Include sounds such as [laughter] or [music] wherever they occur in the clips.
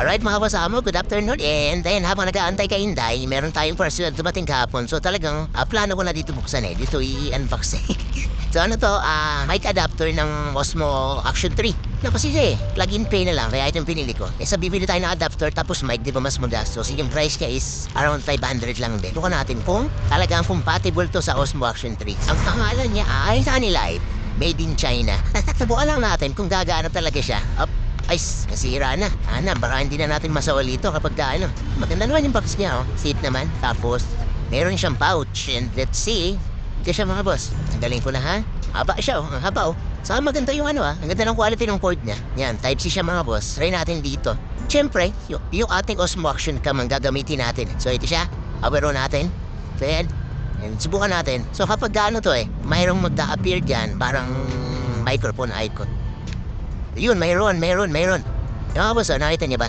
Alright mga kasama, good afternoon. And then habang nag-aantay kay Inday, meron tayong parcel na dumating kahapon. So talagang ah, plano ko na dito buksan eh. Dito i-unbox eh. [laughs] so ano to, ah, mic adapter ng Osmo Action 3. No, kasi eh, plug-in play na lang, kaya ito yung pinili ko. Eh sa bibili tayo ng adapter, tapos mic, di ba mas magastos? Yung price niya is around 500 lang din. Tukan natin kung talagang compatible to sa Osmo Action 3. Ang pangalan niya ay Sunny Life. Made in China. [laughs] Subukan lang natin kung gagana talaga siya. Up. Ay, nasira na. Ana, baka hindi na natin masawali ito kapag ka, ano. Maganda naman yung box niya, oh. Seat naman. Tapos, meron siyang pouch. And let's see. Ito siya mga boss. Ang galing ko na ha. Haba siya, oh. Ang haba, oh. Saka maganda yung ano, ah. Ang ganda ng quality ng cord niya. Yan, type C siya mga boss. Try natin dito. Siyempre, yung, yung ating Osmo Action cam ang gagamitin natin. So, ito siya. Awero natin. Then, And subukan natin. So kapag gaano to eh, mayroong magda-appear dyan, parang microphone icon. Yun, mayroon, mayroon, mayroon. Boss, oh, nakita niya ba?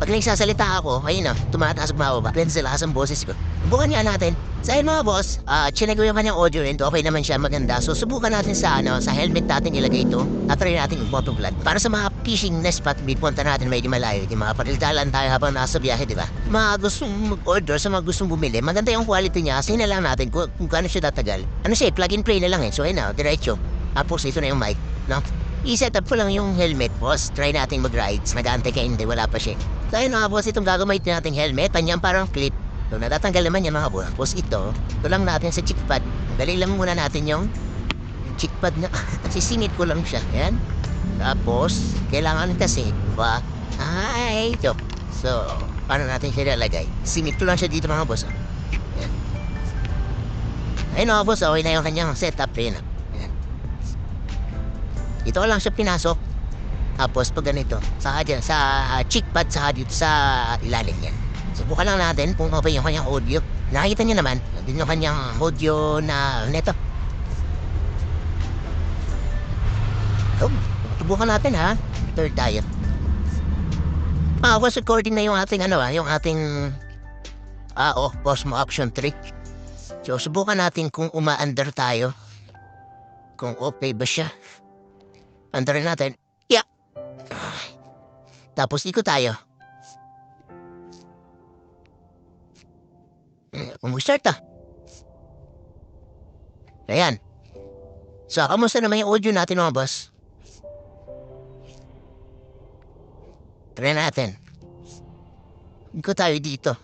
Pag nagsasalita ako, ayun na, tumataas at mababa. Depende sa lakas ng boses ko. Subukan nga natin. Sa ayun mga boss, ah, chinego yung kanyang audio rin. Okay naman siya, maganda. So subukan natin sa ano, sa helmet natin ilagay ito. Natry natin yung motovlog. Para sa mga fishing na spot, punta natin medyo malayo. Yung mga parildalan tayo habang nasa biyahe, di ba? Mga gustong mag-order, sa mga gustong bumili, maganda yung quality niya. Kasi lang natin kung, kung gaano siya tatagal. Ano siya, eh, plug and play na lang eh. So ayun na, diretso. Tapos ito na yung mic, no? I-set up ko lang yung helmet, boss. Try natin mag-rides. Nag-aantay hindi, wala pa siya. Ayun mga boss, itong gagamitin nating helmet, kanyang parang clip. So natatanggal naman yan mga boss. Tapos ito, ito lang natin sa cheek pad. Dali lang muna natin yung, yung cheek pad na. [laughs] Sisingit ko lang siya. Yan. Tapos, kailangan kasi, ba? Ay, ito. So, paano natin siya lalagay? Singit ko lang siya dito mga boss. ah. Ayun mga boss, okay na yung kanyang setup. Yan. Yan. Ito lang siya pinasok. Tapos pag ganito, sa dyan, sa uh, cheek pad sa dito sa ilalim niya. Subukan lang natin kung okay yung kanyang audio. Nakikita niyo naman, din yung kanyang audio na neto. Oh, subukan natin ha. Third tayo. Ah, was recording na yung ating ano ah, yung ating ah oh, Cosmo Action 3. So subukan natin kung uma-under tayo. Kung okay ba siya. Andarin natin. Yeah. Tapos ikot tayo. Eh, Kung start ah. Ayan. So, kamusta naman yung audio natin mga boss? Try natin. Ikot tayo dito.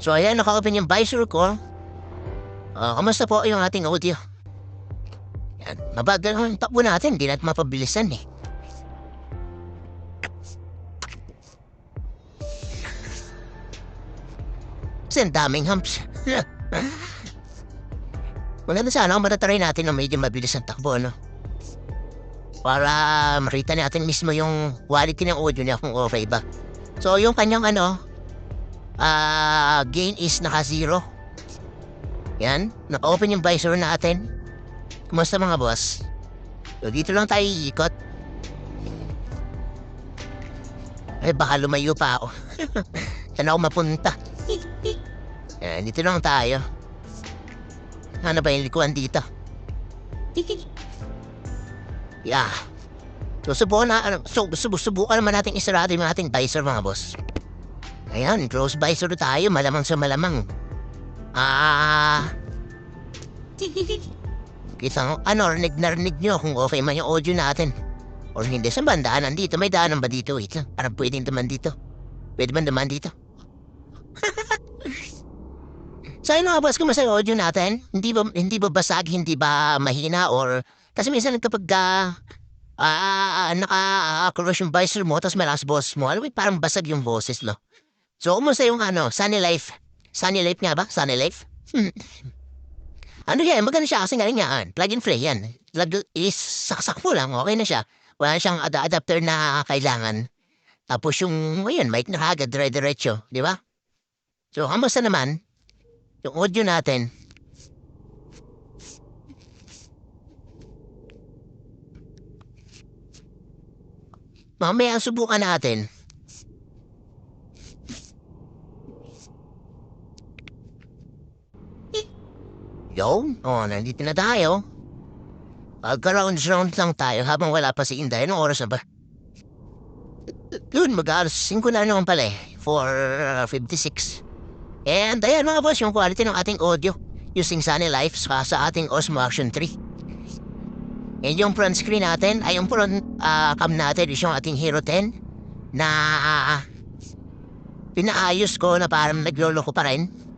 So, ayan, naka-open yung visor ko. Ah, kamusta po yung ating audio? Yan, mabagal ang takbo natin, hindi natin mapabilisan eh. Kasi ang daming humps. [laughs] Maganda sana kung matatry natin na medyo mabilis ang takbo, no? Para makita natin mismo yung quality ng audio niya kung okay ba. So, yung kanyang ano, ah, gain is naka-zero. Yan, naka-open yung visor natin. Kumusta mga boss? So, dito lang tayo iikot. Ay, baka lumayo pa ako. [laughs] Saan ako mapunta? [laughs] Yan, dito lang tayo. Ano ba yung likuan dito? [laughs] Yeah. So, subukan na, ano, so, sub, subukan naman natin isarado yung ating visor, mga boss. Ayan, close visor tayo, malamang sa malamang. Ah... Mo, ano, rinig na rinig nyo kung okay man yung audio natin. Or hindi, sa bandaan nandito? May daanan ba dito? Wait lang, parang pwedeng duman dito. Pwede ba duman dito? [laughs] so, ano boss, kumusta yung audio natin? Hindi ba, hindi ba basag, hindi ba mahina, or... Kasi minsan kapag ah, ah, naka-crush yung visor mo, tapos malakas boss mo, alam mo, parang basag yung boses, no? So, kumusta yung ano, Sunny Life? Sunny Life nga ba? Sunny Life? [laughs] Ano yan? Maganda siya kasi nga rin yan. Plug and play yan. Plug is saksak mo lang. Okay na siya. Wala siyang ad- adapter na kailangan. Tapos yung, ayun, mic na kagad, dire-diretso. Di ba? So, kamusta naman? Yung audio natin. Mamaya subukan natin. Yo, oh, nandito na tayo. Pagka-rounds-round lang tayo habang wala pa si Inday. Anong oras na ba? Yun, mag-alas 5 na naman pala eh. 456. And ayan mga boss, yung quality ng ating audio using Sunny Life sa, sa ating Osmo Action 3. And yung front screen natin, ay yung front ah, cam natin is yung ating Hero 10 na ah, pinaayos ko na parang nagloloko pa rin.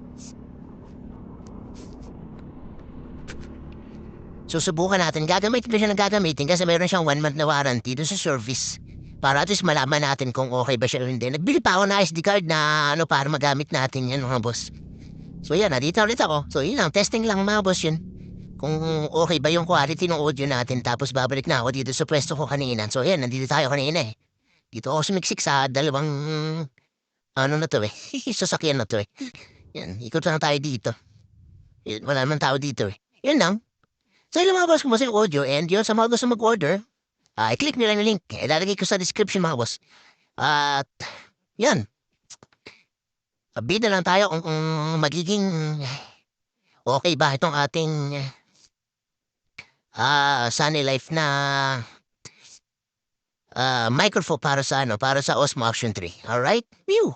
Susubukan natin. Gagamitin ko siya ng gagamitin kasi mayroon siyang one month na warranty dun sa service. Para at least malaman natin kung okay ba siya o hindi. Nagbili pa ako ng SD card na ano para magamit natin yan mga boss. So yan, nandito ulit ako. So yun lang, testing lang mga boss yun. Kung okay ba yung quality ng audio natin tapos babalik na ako dito sa pwesto ko kanina. So yan, nandito tayo kanina eh. Dito ako sumiksik sa dalawang ano na to eh. [laughs] Sasakyan na to eh. Yan, ikot lang tayo dito. Wala naman tao dito eh. Yun lang. So lang mga boss, yung audio and yun sa mga gusto mag-order, ah i-click nyo lang yung link. Ilalagay ko sa description mga boss. At yan. Bida lang tayo kung, kung magiging okay ba itong ating ah Sunny Life na ah microphone para sa ano, para sa Osmo Action 3. Alright? View.